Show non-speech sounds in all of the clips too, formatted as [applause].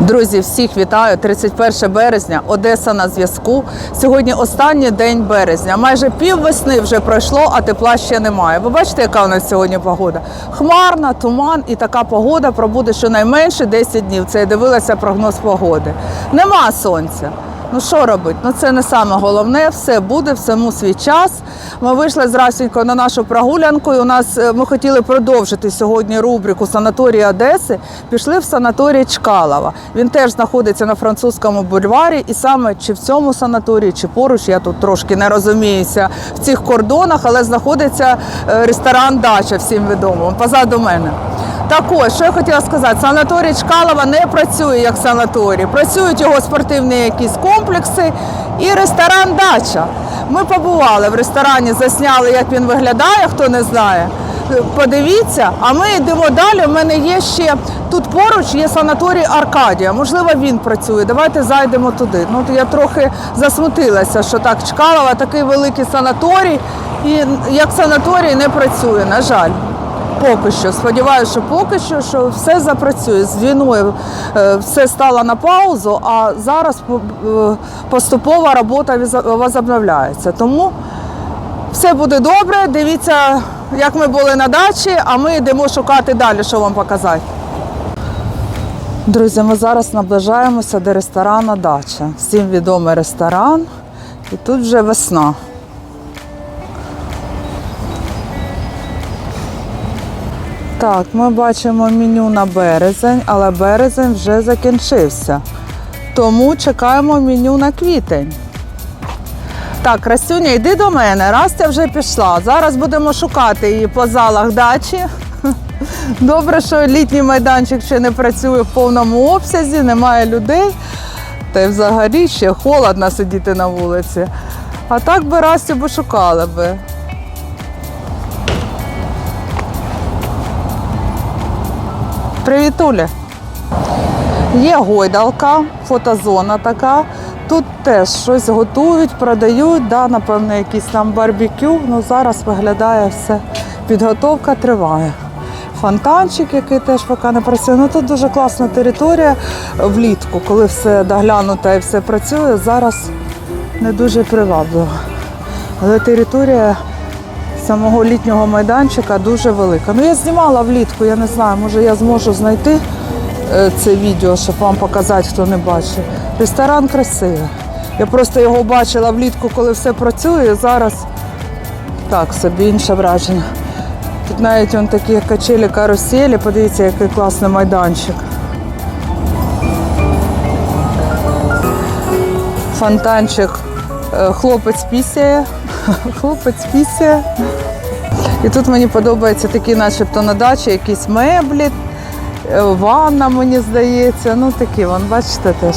Друзі, всіх вітаю! 31 березня, Одеса на зв'язку. Сьогодні останній день березня. Майже пів весни вже пройшло, а тепла ще немає. Ви бачите, яка у нас сьогодні погода? Хмарна, туман і така погода пробуде щонайменше 10 днів. Це я дивилася прогноз погоди. Нема сонця. Ну що робити? Ну це не саме головне. Все буде, всьому свій час. Ми вийшли зразенько на нашу прогулянку. І у нас е, ми хотіли продовжити сьогодні рубрику санаторії Одеси. Пішли в санаторій Чкалова. Він теж знаходиться на французькому бульварі, і саме чи в цьому санаторії, чи поруч, я тут трошки не розуміюся в цих кордонах, але знаходиться е, ресторан Дача, всім відомо. Позаду мене. Так ось, що я хотіла сказати, санаторій Чкалова не працює як санаторій. Працюють його спортивні якісь комплекси і ресторан Дача. Ми побували в ресторані, засняли, як він виглядає, хто не знає. Подивіться, а ми йдемо далі. У мене є ще тут поруч є санаторій Аркадія. Можливо, він працює. Давайте зайдемо туди. Ну я трохи засмутилася, що так Чкалова такий великий санаторій, і як санаторій не працює, на жаль. Поки що. Сподіваюся, що поки що що все запрацює. З війною е, все стало на паузу, а зараз е, поступова робота возобновляється. Тому все буде добре. Дивіться, як ми були на дачі, а ми йдемо шукати далі, що вам показати. Друзі, ми зараз наближаємося до ресторану Дача. Всім відомий ресторан. І тут вже весна. Так, ми бачимо меню на березень, але березень вже закінчився. Тому чекаємо меню на квітень. Так, Красюня, йди до мене. Растя вже пішла. Зараз будемо шукати її по залах дачі. [laughs] Добре, що літній майданчик ще не працює в повному обсязі, немає людей. Та й взагалі ще холодно сидіти на вулиці. А так би Растю би шукали би. Привіт, Уля. Є гойдалка, фотозона така. Тут теж щось готують, продають, да, напевно, якісь там барбекю. Ну, зараз виглядає все. Підготовка триває. Фонтанчик, який теж поки не працює. Ну тут дуже класна територія влітку, коли все доглянуто і все працює. Зараз не дуже привабливо. Але територія самого літнього майданчика дуже велика. Ну я знімала влітку, я не знаю, може я зможу знайти е, це відео, щоб вам показати, хто не бачив. Ресторан красивий. Я просто його бачила влітку, коли все працює. Зараз так собі інше враження. Тут навіть он такі качелі каруселі, подивіться, який класний майданчик. Фонтанчик хлопець пісяє. [laughs] Хлопець пісяє. І тут мені подобається такі, начебто на дачі, якісь меблі, е, ванна, мені здається. Ну такі, вон, бачите теж.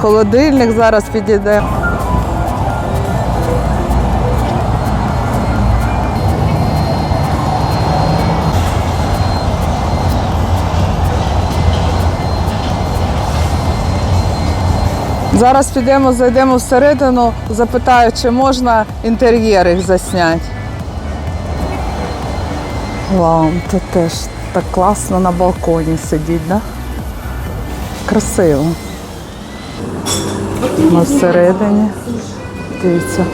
Холодильник зараз підійде. Зараз підемо, зайдемо всередину, запитаю, чи можна інтер'єр їх засняти. Вау, тут теж так класно на балконі сидіть, да? Красиво. Ми всередині. Дивіться.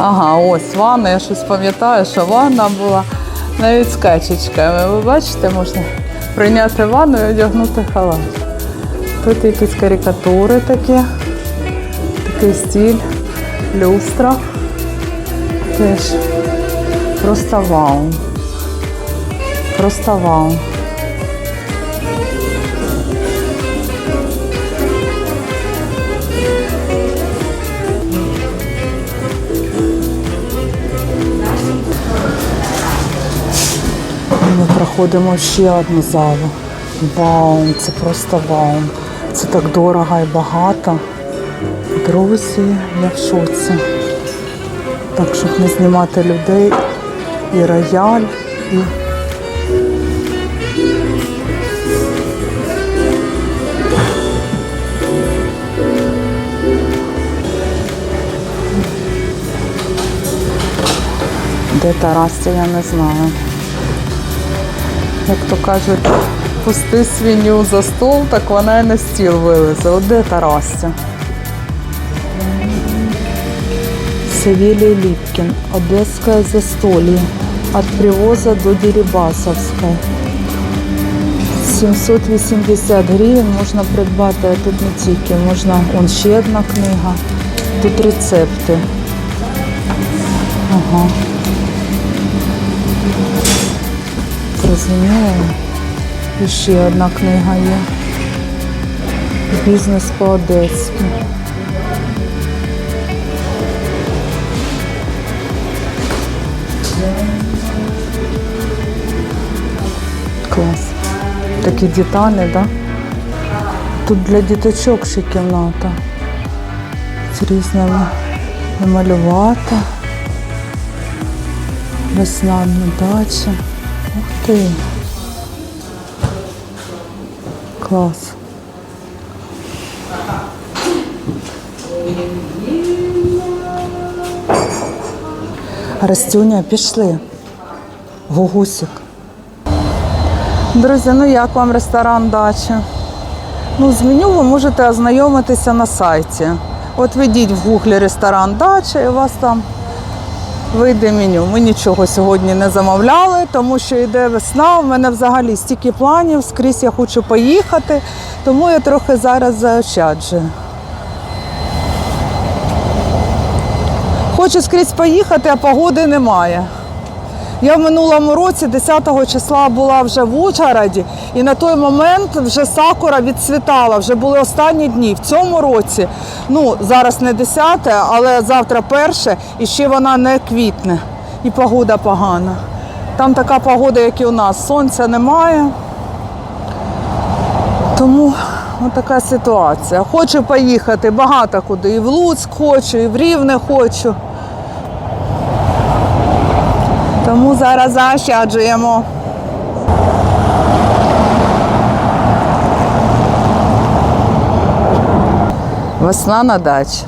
Ага, ось ванна, я щось пам'ятаю, що ванна була навіть з качечками. Ви бачите, можна прийняти ванну і одягнути халат. Тут якісь карикатури такі, такий стиль, люстра. Теж просто вау. Просто вау. ми проходимо ще одну залу. Вау, це просто вау. Це так дорого і багато. Друзі, я в шоці. Так, щоб не знімати людей. І рояль, і... Де Тарас, я не знаю. Як то кажуть, пусти свиню за стол, так вона і на стіл вилезе. От де Тарася? Савелий Липкин, Одесское застолье. От привоза до Дерибасовська. 780 гривень можна придбати, а тут не тільки. Можна, он ще одна книга. Тут рецепти. Ага. Зрозуміло. І ще одна книга є. Бізнес по-одеськи. Клас. Такі деталі, да? Тут для діточок ще кімната. З різними намалювати. Весняна дача. Ти. Клас. Растюня, пішли. Гугусик. Друзі, ну як вам ресторан дача? Ну, з меню ви можете ознайомитися на сайті. От введіть в гуглі ресторан дача і у вас там вийде меню. Ми нічого сьогодні не замовляли, тому що йде весна. У мене взагалі стільки планів, скрізь я хочу поїхати, тому я трохи зараз заощаджую. Хочу скрізь поїхати, а погоди немає. Я в минулому році, 10 числа, була вже в Ужгороді, і на той момент вже сакура відцвітала, вже були останні дні. В цьому році, ну зараз не 10, але завтра перше, і ще вона не квітне. І погода погана. Там така погода, як і у нас. Сонця немає. Тому така ситуація. Хочу поїхати багато куди. І в Луцьк хочу, і в Рівне хочу. Тому зараз заощаджуємо. Весна на дачі.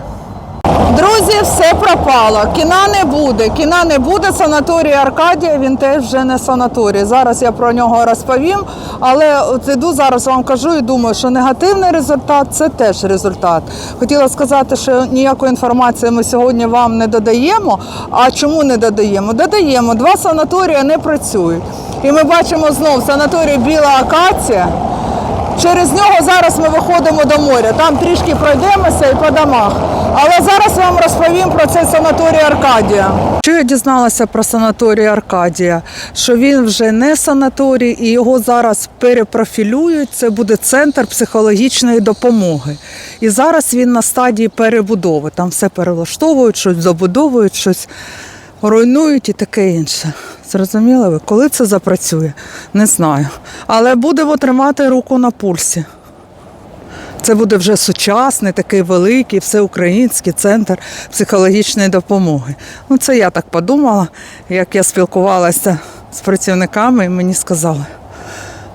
Друзі, все пропало. Кіна не буде. Кіна не буде. Санаторій Аркадія, він теж вже не санаторій. Зараз я про нього розповім. Але от іду зараз вам кажу і думаю, що негативний результат це теж результат. Хотіла сказати, що ніякої інформації ми сьогодні вам не додаємо. А чому не додаємо? Додаємо. Два санаторії не працюють. І ми бачимо знов санаторій Біла Акація. Через нього зараз ми виходимо до моря. Там трішки пройдемося і по домах. Але зараз вам розповім про цей санаторій Аркадія. Що я дізналася про санаторій Аркадія? Що він вже не санаторій і його зараз перепрофілюють. Це буде центр психологічної допомоги. І зараз він на стадії перебудови. Там все перелаштовують, щось забудовують, щось руйнують і таке інше. Зрозуміли ви? Коли це запрацює? Не знаю. Але будемо тримати руку на пульсі. Це буде вже сучасний, такий великий, всеукраїнський центр психологічної допомоги. Ну, це я так подумала, як я спілкувалася з працівниками, і мені сказали.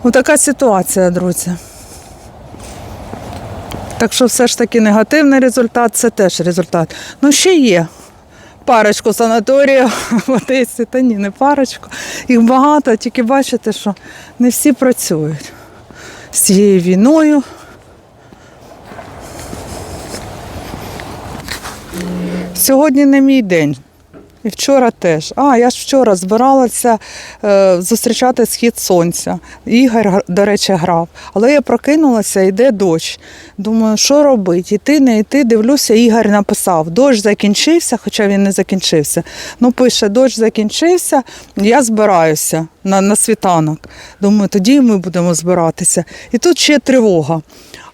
Ну, така ситуація, друзі. Так що все ж таки негативний результат це теж результат. Ну, ще є парочку санаторіїв в Одесі. Та ні, не парочку. Їх багато, тільки бачите, що не всі працюють з цією війною. Сьогодні не мій день. І вчора теж. А, я ж вчора збиралася е, зустрічати схід сонця. Ігор, до речі, грав. Але я прокинулася, йде дощ. Думаю, що робити? Іти, не йти. Дивлюся, Ігор написав: дощ закінчився, хоча він не закінчився. Ну, пише, дощ закінчився, я збираюся на, на світанок. Думаю, тоді ми будемо збиратися. І тут ще тривога.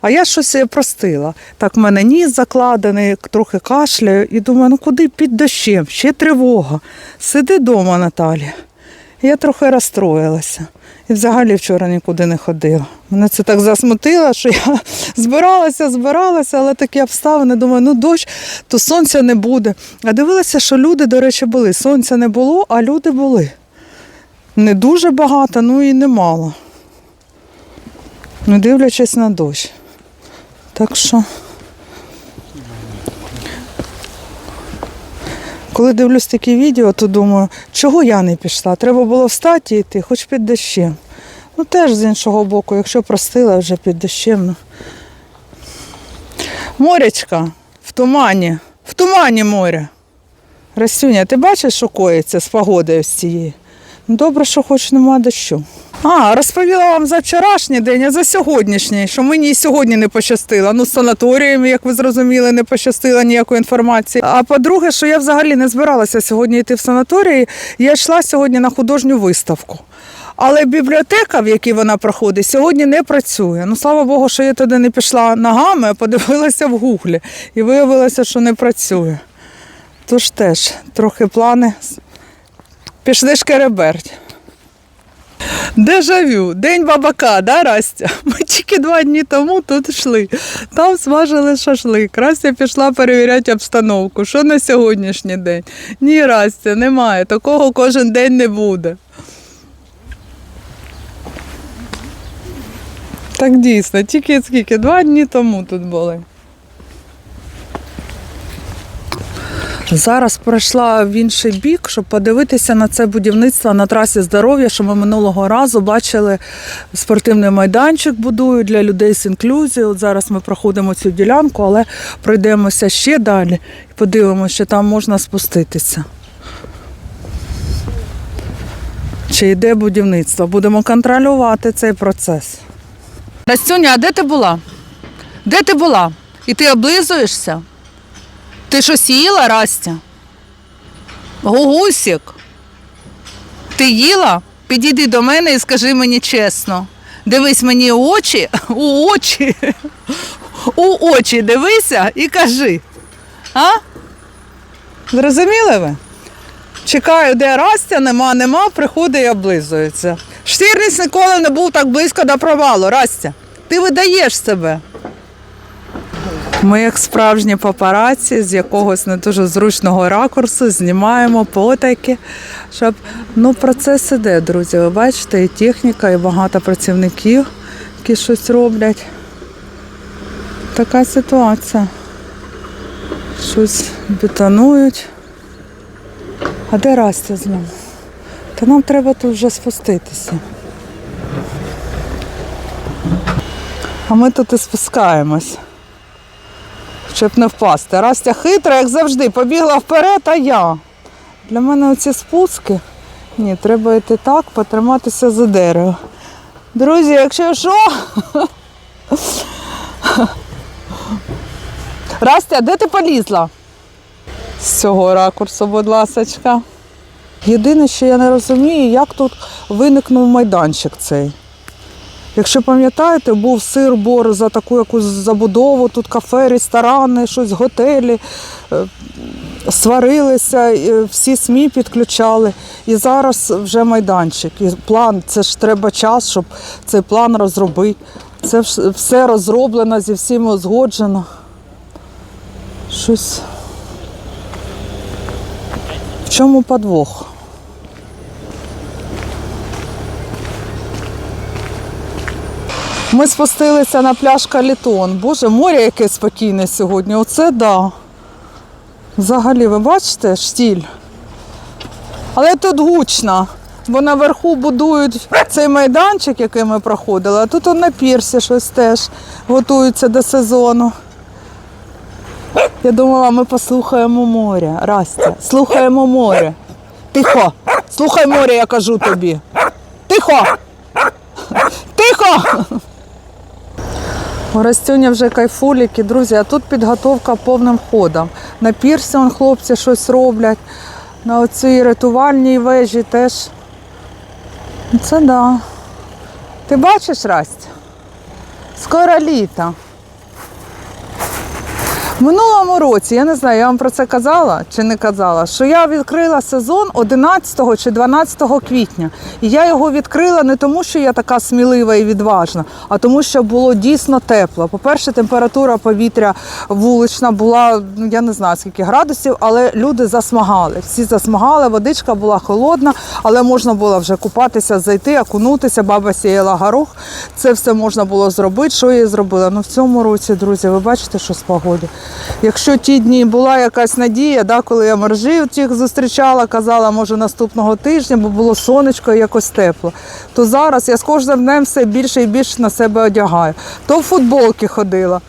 А я щось простила. Так в мене ніс закладений, трохи кашляю, і думаю, ну куди під дощем? Ще тривога. Сиди вдома, Наталя. Я трохи розстроїлася. І взагалі вчора нікуди не ходила. Мене це так засмутило, що я [laughs] збиралася, збиралася, але такі обставини. Думаю, ну дощ, то сонця не буде. А дивилася, що люди, до речі, були. Сонця не було, а люди були. Не дуже багато, ну і немало. Не дивлячись на дощ. Так що. Коли дивлюсь такі відео, то думаю, чого я не пішла? Треба було встати і йти, хоч під дощем. Ну теж з іншого боку, якщо простила вже під дощем. Ну. Морячка в тумані, в тумані море. Растюня, ти бачиш, що коїться з погодою з цією? Добре, що хоч нема дощу. А, розповіла вам за вчорашній день, а за сьогоднішній, що мені і сьогодні не пощастило. Ну, з санаторіями, як ви зрозуміли, не пощастило ніякої інформації. А по-друге, що я взагалі не збиралася сьогодні йти в санаторії, я йшла сьогодні на художню виставку. Але бібліотека, в якій вона проходить, сьогодні не працює. Ну, слава Богу, що я туди не пішла ногами, а подивилася в гуглі і виявилося, що не працює. Тож теж трохи плани пішли шкереберть. Дежавю, день бабака, да, Растя? Ми тільки два дні тому тут йшли. Там смажили шашлик. Растя пішла перевіряти обстановку. Що на сьогоднішній день? Ні, Растя, немає. Такого кожен день не буде. Так дійсно, тільки скільки? Два дні тому тут були. Зараз пройшла в інший бік, щоб подивитися на це будівництво на трасі здоров'я, що ми минулого разу бачили спортивний майданчик будують для людей з інклюзією. От зараз ми проходимо цю ділянку, але пройдемося ще далі і подивимося, що там можна спуститися. Чи йде будівництво? Будемо контролювати цей процес. Настюня, а де ти була? Де ти була? І ти облизуєшся? Ти щось їла, Растя? Гугусік? Ти їла? Підійди до мене і скажи мені чесно. Дивись мені у очі, у очі, у очі дивися і кажи. А? Зрозуміли ви? Чекаю, де Растя, нема, нема, приходить і облизується. Штірність ніколи не був так близько до провалу, Растя. Ти видаєш себе. Ми, як справжні папараці, з якогось не дуже зручного ракурсу знімаємо потайки, щоб ну, процес іде, друзі. Ви бачите, і техніка, і багато працівників, які щось роблять. Така ситуація. Щось бетонують. А де Растя ним? Та нам треба тут вже спуститися. А ми тут і спускаємось щоб не впасти. Растя хитра, як завжди, побігла вперед, а я. Для мене оці спуски. Ні, треба йти так, потриматися за дерево. Друзі, якщо що. [laughs] Растя, де ти полізла? З цього ракурсу, будь ласочка. Єдине, що я не розумію, як тут виникнув майданчик цей. Якщо пам'ятаєте, був сир-бор за таку якусь забудову, тут кафе, ресторани, щось готелі, е, сварилися, всі СМІ підключали. І зараз вже майданчик. І план, це ж треба час, щоб цей план розробити. Це все розроблено, зі всіма узгоджено. Щось. В чому подвох? Ми спустилися на пляж Калітон. Боже, море яке спокійне сьогодні. Оце да. Взагалі, ви бачите, штіль. Але тут гучно, бо наверху будують цей майданчик, який ми проходили, а тут он на пірсі щось теж готуються до сезону. Я думала, ми послухаємо море. Растя, слухаємо море. Тихо! Слухай море, я кажу тобі. Тихо! Тихо! У Растюня вже кайфуліки, друзі, а тут підготовка повним ходом. На пірсі он хлопці щось роблять, на оцій рятувальній вежі теж. Це да. Ти бачиш, Расть? Скоро літо. Минулому році, я не знаю, я вам про це казала чи не казала, що я відкрила сезон 11 чи 12 квітня. І я його відкрила не тому, що я така смілива і відважна, а тому, що було дійсно тепло. По-перше, температура повітря вулична була, ну я не знаю скільки градусів, але люди засмагали. Всі засмагали, водичка була холодна, але можна було вже купатися, зайти, окунутися. Баба сіяла горох. Це все можна було зробити. Що я зробила? Ну в цьому році, друзі, ви бачите, що з погоди? Якщо ті дні була якась надія, да, коли я моржів тих зустрічала, казала, може наступного тижня, бо було сонечко і якось тепло, то зараз я з кожним днем все більше і більше на себе одягаю. То в футболки ходила.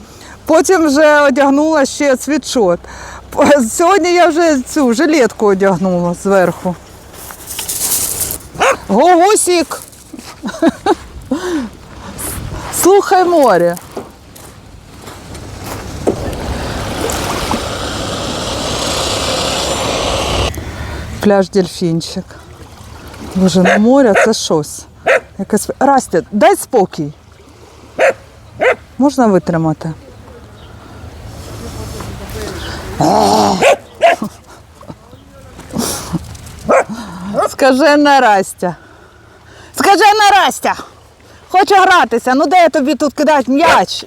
Потім вже одягнула ще світшот. [laughs] Сьогодні я вже цю жилетку одягнула зверху. Гогусік! [laughs] Слухай море. Пляж дельфінчик. Боже, на море це щось. Якась... Расті, дай спокій. Можна витримати? Скажи Нарастя. Скажи Нарастя. Хочу гратися. Ну де я тобі тут кидати м'яч?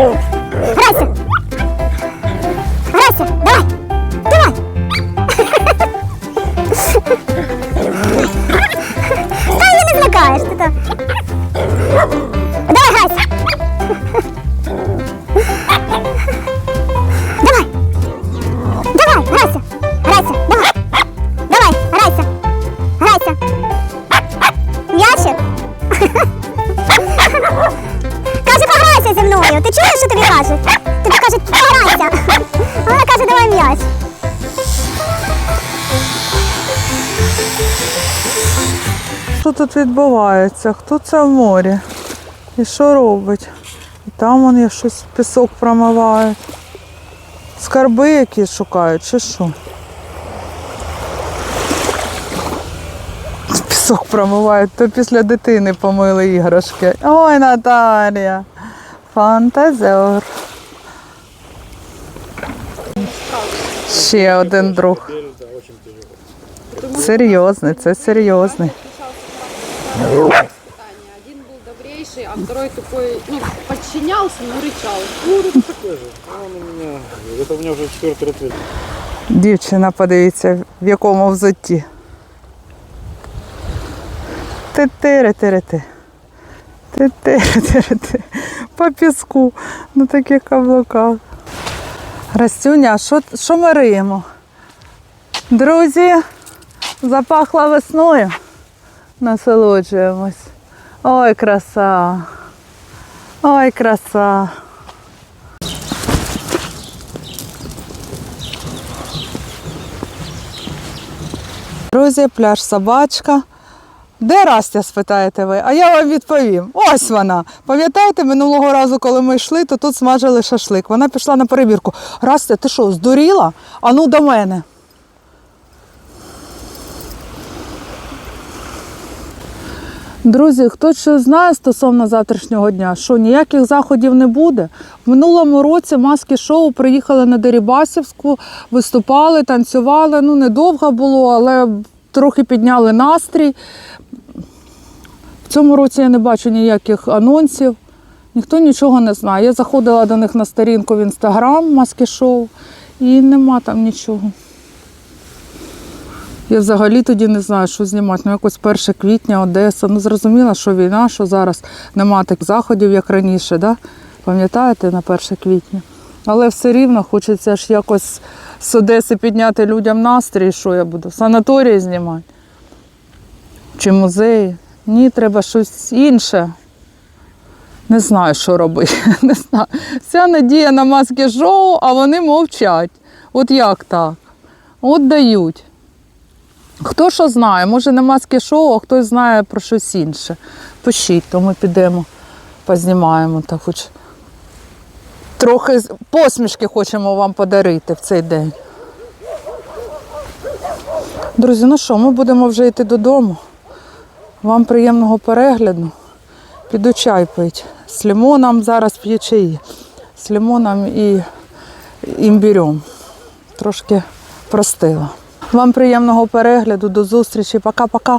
Oh. Тут відбувається? Хто це в морі? І що робить? І там вони щось пісок промивають. Скарби якісь шукають, чи що? Пісок промивають, то після дитини помили іграшки. Ой, Наталія! Фантазер. Ще один друг. Серйозний, це серйозний. питания. Один был добрейший, а второй такой, ну, подчинялся, но рычал. Это у меня уже четвертый рецепт. Дівчина, подивіться, в якому взутті. Ти-тири-тири-ти. Ти-тири-тири-ти. По піску на таких каблуках. Растюня, а що, що ми риємо? Друзі, запахла весною. Насолоджуємось. Ой, краса. Ой, краса. Друзі, пляж собачка. Де Растя, спитаєте ви? А я вам відповім. Ось вона. Пам'ятаєте, минулого разу, коли ми йшли, то тут смажили шашлик. Вона пішла на перевірку. Растя, ти що, здуріла? Ану до мене. Друзі, хто що знає стосовно завтрашнього дня, що ніяких заходів не буде. В минулому році маски шоу приїхали на Дерибасівську, виступали, танцювали. Ну, недовго було, але трохи підняли настрій. В цьому році я не бачу ніяких анонсів, ніхто нічого не знає. Я заходила до них на сторінку в інстаграм маски шоу і нема там нічого. Я взагалі тоді не знаю, що знімати. Ну, якось 1 квітня, Одеса. Ну, зрозуміла, що війна, що зараз нема таких заходів, як раніше, да? пам'ятаєте, на 1 квітня. Але все рівно хочеться ж якось з Одеси підняти людям настрій, що я буду. Санаторії знімати. Чи музеї. Ні, треба щось інше. Не знаю, що робити. [laughs] Не знаю. Вся надія на маски шоу, а вони мовчать. От як так? От дають. Хто що знає, може не маски шоу, а хтось знає про щось інше. Пишіть, то ми підемо, познімаємо так хоч. Трохи посмішки хочемо вам подарити в цей день. Друзі, ну що, ми будемо вже йти додому. Вам приємного перегляду. Піду чай пить. З лимоном зараз п'ю чаї. З лимоном і імбірем. Трошки простила. Вам приємного перегляду, до зустрічі. Пока-пока.